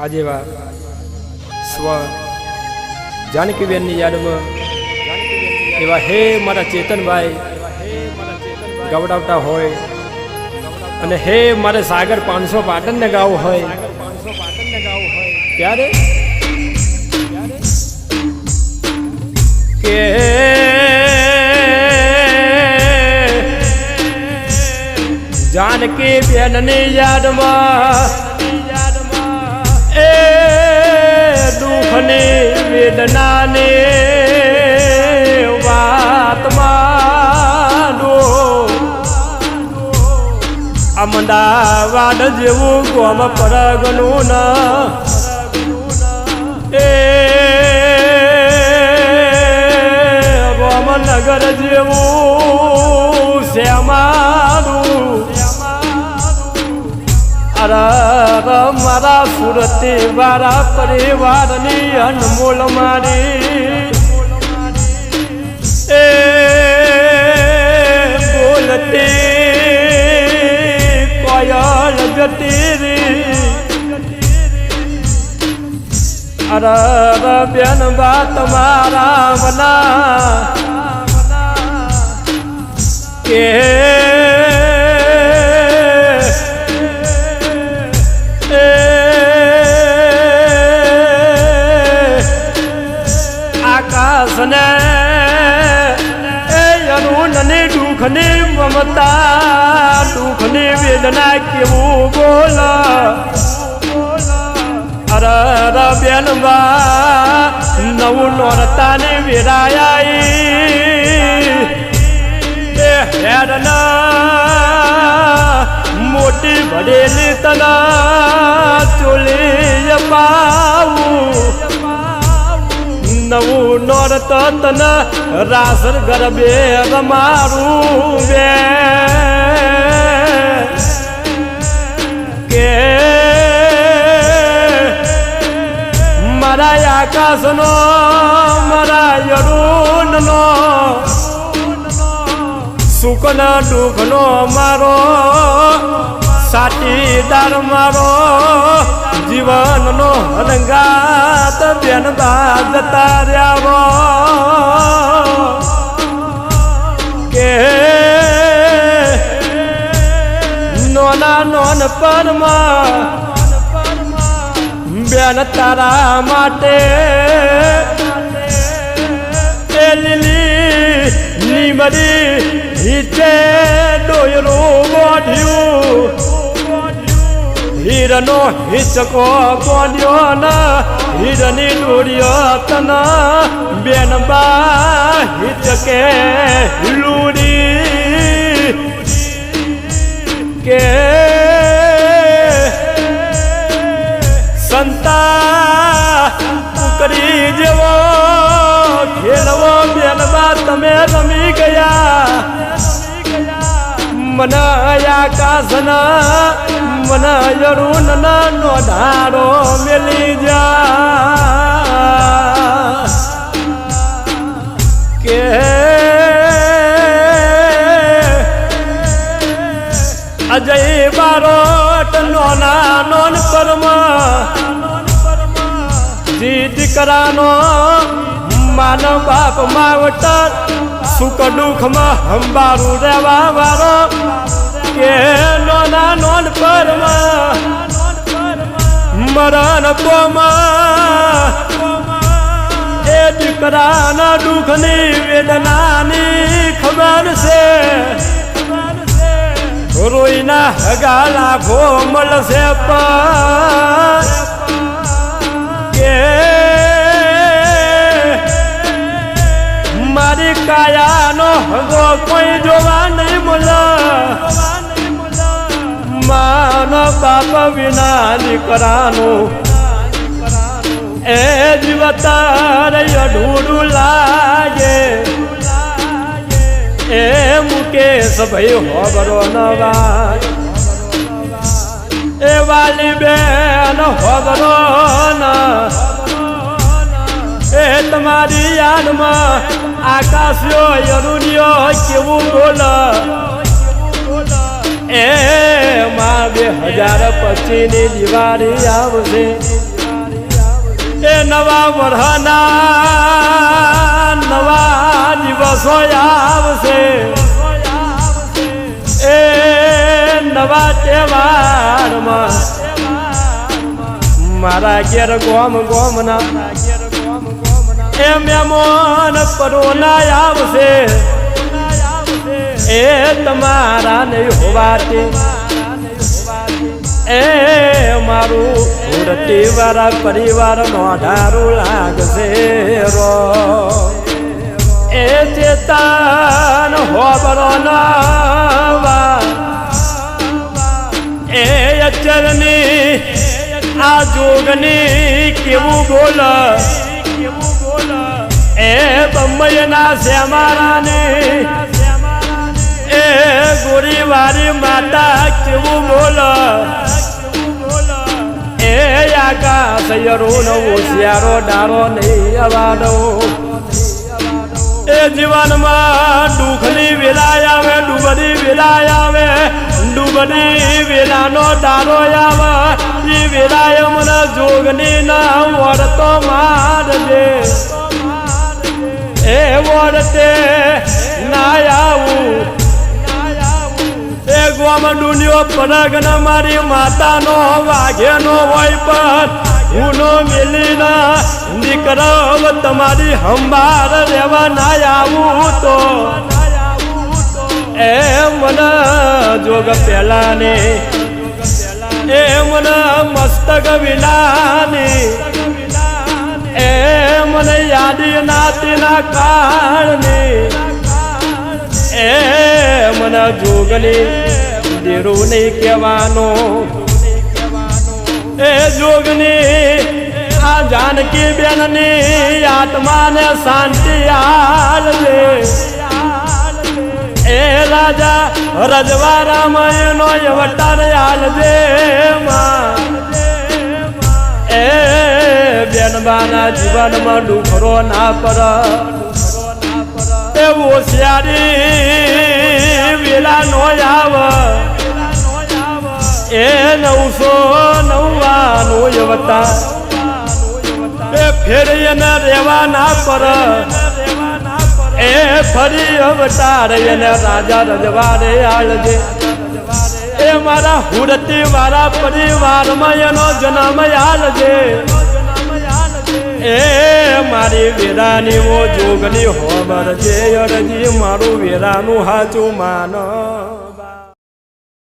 આજે એવા સ્વ જાનકીબેનની યાદમાં એવા હે મારા ચેતનભાઈ, ગવડાવતા હોય અને હે મારે સાગર પાંચસો પાટણને ગાવું હોય. ત્યારે કે જાનકી બેનની યાદમાં દુઃખની વેદના ને અમદાવાદ જેવું ગોમ પરગનું ના. એ રોમનગર જેવું મારા સુરતી વાળા પરિવારની અનમોલ મારી. એ બોલતી કોયલ જતી રી અરે, બેન બા તમારા મના કે વેદના કેવું બોલ અરે અરે બેન બા નવું નોરતાની વેરાયાઈ એ હેડના મોટી ભરેલી તના ચોલી પાવું નવું નોર તન રાસર ગરબે રમારું બે આકાશનો મારા યરુણનો. સુખનો દુઃખનો મારો સાટીદાર મારો. જીવનનો હલંગાત બેન દાદ તાર્યાવો. કે નોના નોન પરમાં બેન તારા માટે. લીલી લીમડી હિચે ડોયરો બોઢ્યું હીરનો હિચકો કોડ્યો ના, હીરની દોડ્યો તના. બેન બા હિચકે લૂડી કે કુકરી જેવો ખેલવો મેલવા તમે રમી ગયા. મન આકાશના મન યરુન નો ધારો મેલી જા. કે અજય બારોટ નોના નોન પરમા જીત કરાનો માન બાપ માવતર, સુખ દુઃખમાં હંબારું રહેવા વાળો કે નોના નોન પરમાં, મરણ પોમાં. એ દીકરાના દુઃખની વેદનાની ખબર છે. રોઈના હગાલા ભો મળશે પણ. કે મારી કાયાનો હગો કોઈ જોવા નહીં મળે. માનો બાપ વિના દીકરાનું. એ જીવતાર અઢૂરું લાગે. એ મુકેશ ભાઈ હોબરો નવા એ વાલી બેન હોબરો ના. એ તમારી યાદમાં આકાશ્યો યરુનિયો કેવું બોલ? એ માં બે હજાર પચીની દિવાળી આવશે. એ નવા વરહના નવા દિવસો આવશે. એ નવા તહેવારમાં મારા ઘેર ગોમ ગોમ ના. એ મોન પરોના આવશે. એ તમારા નહીં હોવાથી. એ મારું ઉડતી વાળા પરિવાર મોઢારું લાગશે રો. એ ચેતાન હોબરો ના એ અચરની આ જોગની કેવું બોલ? એ બંબઈના શ્યામારાને એ ગોરીવારી માતા કેવું બોલ? એ આકાશ નવો હોશિયારો ડારો નહીં અવાડો. એ જીવનમાં દુઃખની વેલાય આવે ડૂબની વેલાય આવે ડૂબની વેલાનો ડારો આવે. એ વેલાય મને જોગની ના વળતો મારજે. એ વડતે ના આવું. એ ગોમ ડુંડિયો પનગ ન મારી માતાનો વાઘેનો હોય પણ હુનો મિલીના દીકરાવ તમારી હંબાર રહેવા ના આવું તો. એ મને જોગ પેલાને એ મને મસ્તક વિલાની એ મને યાદી નાતીના કાળની. એ મને જોગની દેરું નહીં કહેવાનો. એ જોગની આ જાનકી બેનની આત્માને શાંતિ આલજે એ રાજા રજવારામયનો અવતાર આલજે માં. એ બેનબાના જીવનમાં ડુખરો ના પર. એ હોશિયારી વેલા નો આવ. એ નવસો નવ્વાનું અવતાર એ ફેરી એને રહેવાના પર. એ ફરી અવતાર એને રાજા રજવાડે આળજે. એ મારા હુડતી વાળા પરિવારમાં એનો જન્મ આલજે. એ મારી વેરાની ઓ જોગની હોબર છે અરજી, મારું વેરાનું હાચું માનો.